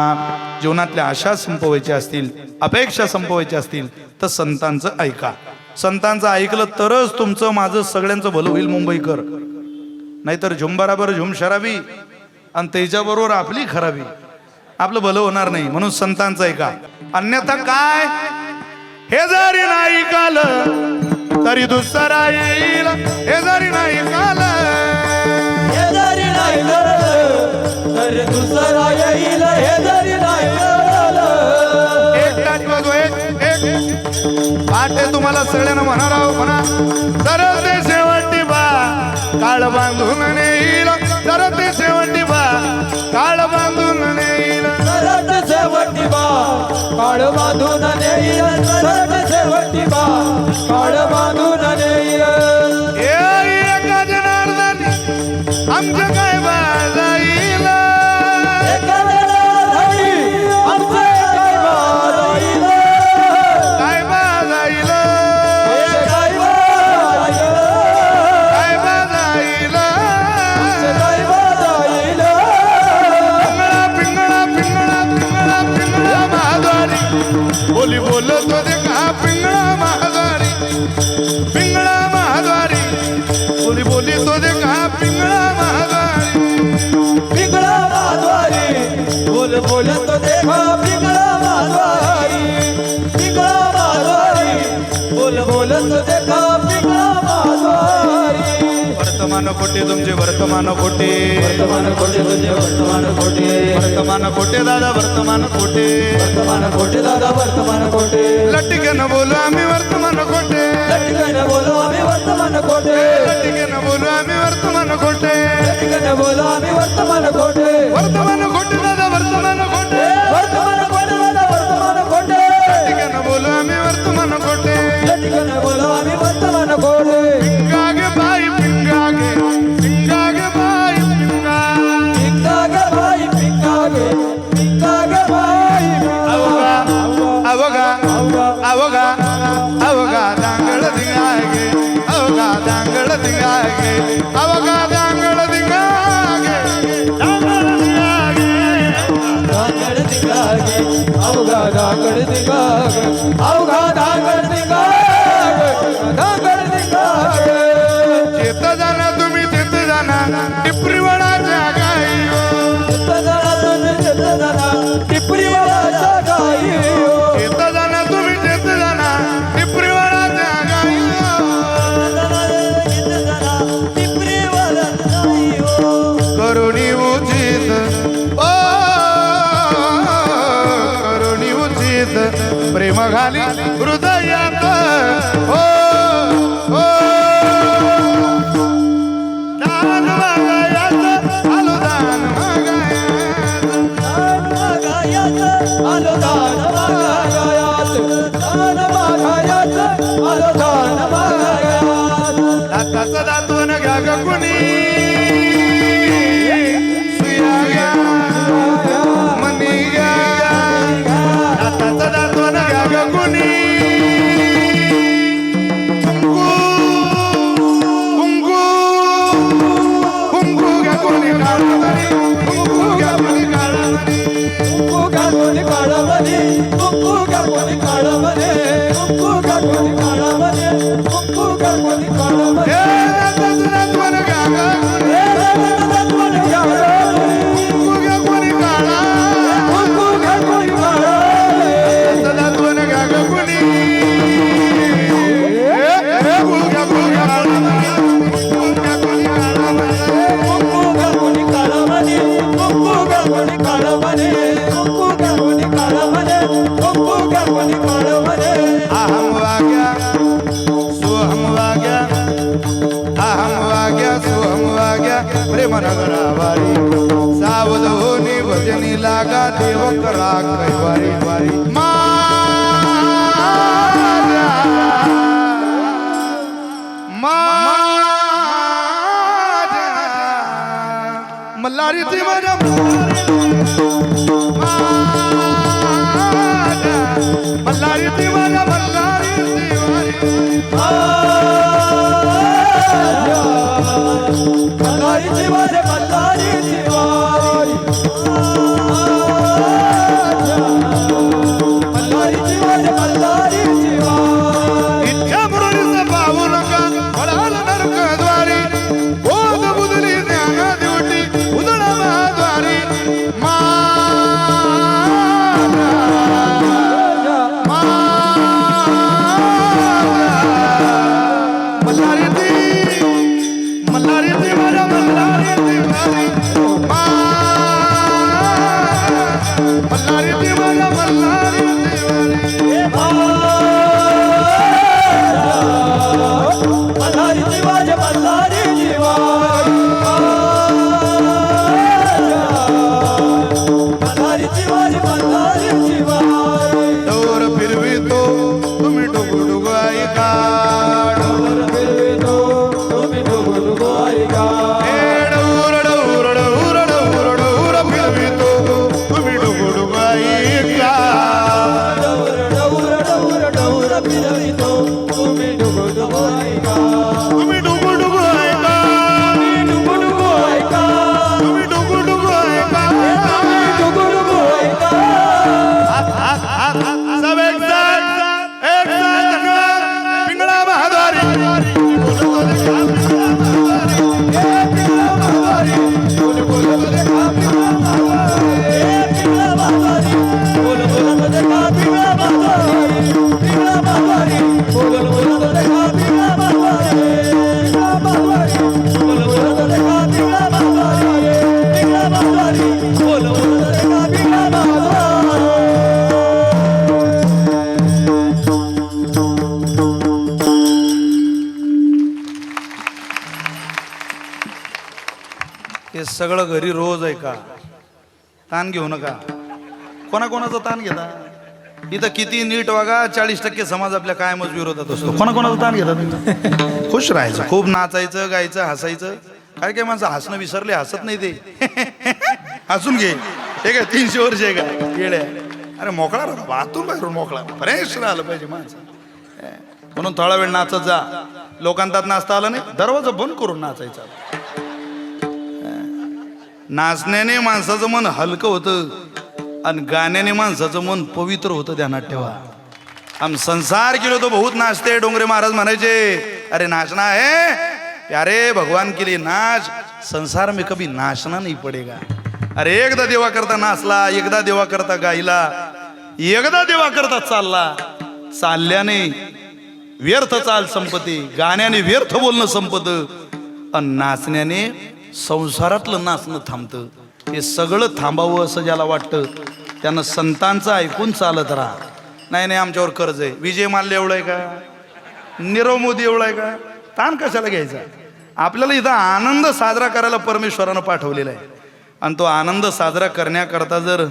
जीवनातल्या आशा संपवायच्या असतील अपेक्षा संपवायच्या असतील तर संतांचं ऐका. संतांचं ऐकलं तरच तुमचं माझं सगळ्यांचं भलं होईल मुंबईकर. नाहीतर झुमबराबर झुम शराबी आणि त्याच्याबरोबर आपली खराबी. आपलं भलं होणार नाही म्हणून संतांचं ऐका. अन्यथा काय? हे जरी नाही काल तरी दुसरा येईल. हे जरी नाही काल कळलं तर दुसरा येईल हे जरी नाही पाटे तुम्हाला सगळ्यांना म्हणा राव म्हणा. जर ते शेवटी बा काळ बांधून नेईल. जर ते शेवटी बा काळ बांधून नेईल. सरट शेवटी बा काळ बांधून नेईल. सरट शेवटी बा काळ वर्तमान कोटे तुमचे वर्तमान कोटे वर्तमान कोटे तुझे वर्तमान कोटे वर्तमान कोटे दादा वर्तमान कोटे वर्तमान कोटे दादा वर्तमान कोटे लटिकन बोलू आम्ही वर्तमान कोटे लटकन बोलो आम्ही वर्तमान कोटे लटिकन बोलू आम्ही वर्तमान कोटे लटकन बोलो आम्ही वर्तमान कोटे वर्तमान कोटे दादा वर्तमान कोटे वर्तमान कोटे दादा वर्तमान कोटे लटिकन बोलू आम्ही वर्तमान कोटे लटकन बोलो आम्ही वर्तमान कोटे कुंकू गाठोनी प्रेम नगरावारी सावध होनी भजनी लागा देव करा कैवारी वारी माझ्या माझ्या मल्हारीची माझ्या माझ्या मल्हारीची माझ्या मल्हारीची वारी हे सगळं घरी रोज आहे का? ताण घेऊ नका. कोणाकोणाचा ताण घेता? इथं किती नीट वागा चाळीस टक्के समाज आपल्या कायमच विरोधात असतो. कोणाकोणाचा ताण घेता खुश राहायचं. खूप नाचायचं गायचं हसायचं. काय काय माणसं हसणं विसरले हसत नाही ते. हसून घे. हे काय तीनशे वर्ष आहे का? येड्या अरे मोकळा राहा. आतून बाहेरून मोकळा. फ्रेश राहिलं पाहिजे माणसं. म्हणून थोडा वेळ नाचत जा. लोकांतात नाचता आलं नाही. दरवाजा बंद करून नाचायचा. नाचण्याने माणसाचं मन हलकं होतं आणि गाण्याने माणसाचं मन पवित्र होतं ध्यानात ठेवा. हम संसार केलो तो बहुत नाचते डोंगरे महाराज म्हणायचे अरे नाचना आहे प्यारे भगवान के लिए नाच. संसार में कभी नाचना नहीं पडेगा। अरे एकदा देवा करता नाचला एकदा देवा करता गायला एकदा देवा करता चालला चालल्याने व्यर्थ चाल संपते गाण्याने व्यर्थ बोलणं संपत आणि नाचण्याने संसारातलं नाचणं थांबतं. हे सगळं थांबावं असं ज्याला वाटतं त्यानं संतांचं ऐकून चालत राहा. नाही नाही आमच्यावर कर्ज आहे. विजय माल्य एवढं आहे का? नीरव मोदी एवढा आहे का? ताण कशाला घ्यायचा? आपल्याला इथं आनंद साजरा करायला परमेश्वरानं पाठवलेला आहे. आणि तो आनंद साजरा करण्याकरता जर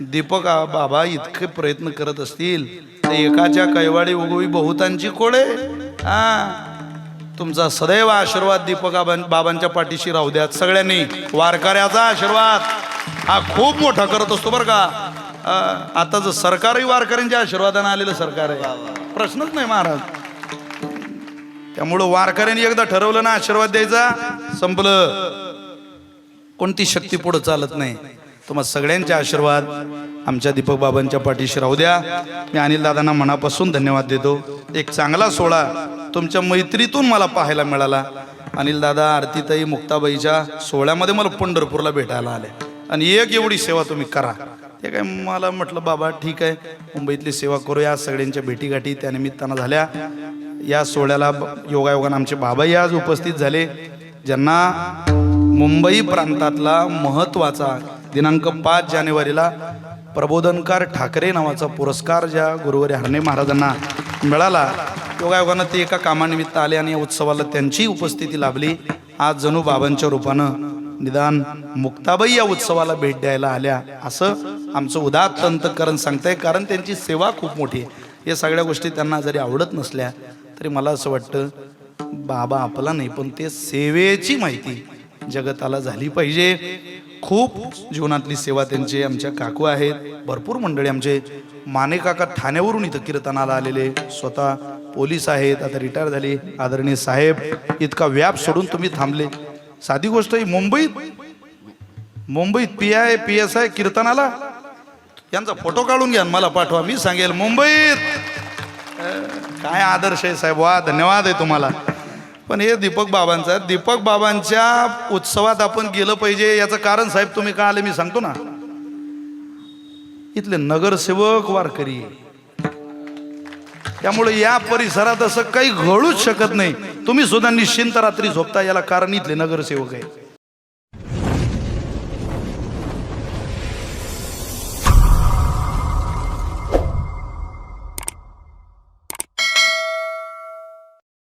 दीपक बाबा इतके प्रयत्न करत असतील तर एकाच्या कैवाडी उगवी बहुतांची कोडे? हा. तुमचा सदैव आशीर्वाद दीपक आबां- बाबांच्या पाठीशी राहू द्यात सगळ्यांनी वारकऱ्याचा आशीर्वाद. हा खूप मोठा करत असतो बरं का. आता जर सरकारही वारकऱ्यांच्या आशीर्वादानं आलेलं सरकार आहे. प्रश्नच नाही महाराज. त्यामुळं वारकऱ्यांनी एकदा ठरवलं ना आशीर्वाद द्यायचा संपलं. कोणती शक्ती पुढे चालत नाही. तुम्हाला सगळ्यांचे आशीर्वाद. आमच्या दीपक बाबांच्या पाठीशी राहू द्या. मी अनिल दादांना मनापासून धन्यवाद देतो. एक चांगला सोहळा तुमच्या मैत्रीतून मला पाहायला मिळाला. अनिल दादा आरतीताई मुक्ताबाईच्या सोहळ्यामध्ये मला पंढरपूरला भेटायला आले. आणि एक एवढी सेवा तुम्ही करा. ते काय मला म्हटलं बाबा ठीक आहे. मुंबईतली सेवा करूया. सगळ्यांच्या भेटीगाठी त्या निमित्तानं झाल्या. या सोहळ्याला योगायोगानं आमचे बाबाही आज उपस्थित झाले. ज्यांना मुंबई प्रांतातला महत्त्वाचा दिनांक पाच जानेवारीला प्रबोधनकार ठाकरे नावाचा पुरस्कार ज्या गुरुवारी हरणे महाराजांना मिळाला योगायोगानं ते एका कामानिमित्त आले आणि या उत्सवाला त्यांची उपस्थिती लाभली. आज जणू बाबांच्या रूपानं निदान मुक्ताबाई या उत्सवाला भेट द्यायला आल्या असं आमचं उदात्त अंतकरण सांगताय. कारण त्यांची सेवा खूप मोठी आहे. या सगळ्या गोष्टी त्यांना जरी आवडत नसल्या तरी मला असं वाटतं बाबा आपला नाही पण ते सेवेची माहिती जगताला झाली पाहिजे. खूप जीवनातली सेवा त्यांची आमच्या काकू आहेत भरपूर मंडळी आमचे. माने काका ठाण्यावरून इथं कीर्तनाला आलेले स्वतः पोलीस आहेत आता रिटायर झाले आदरणीय साहेब इतका व्याप सोडून तुम्ही थांबले. साधी गोष्ट ही मुंबईत मुंबईत P I P S I कीर्तनाला यांचा फोटो काढून घ्या मला पाठवा मी सांगेल मुंबईत. काय आदर्श आहे साहेब वा धन्यवाद आहे तुम्हाला. पण हे दीपक बाबांचं आहे. दीपक बाबांच्या उत्सवात आपण गेलं पाहिजे याचं कारण साहेब तुम्ही का आले मी सांगतो ना. इथले नगरसेवक वारकरी. त्यामुळे या परिसरात असं काही घडूच शकत नाही. तुम्ही सुद्धा निश्चिंत रात्री झोपता याला कारण इथले नगरसेवक आहे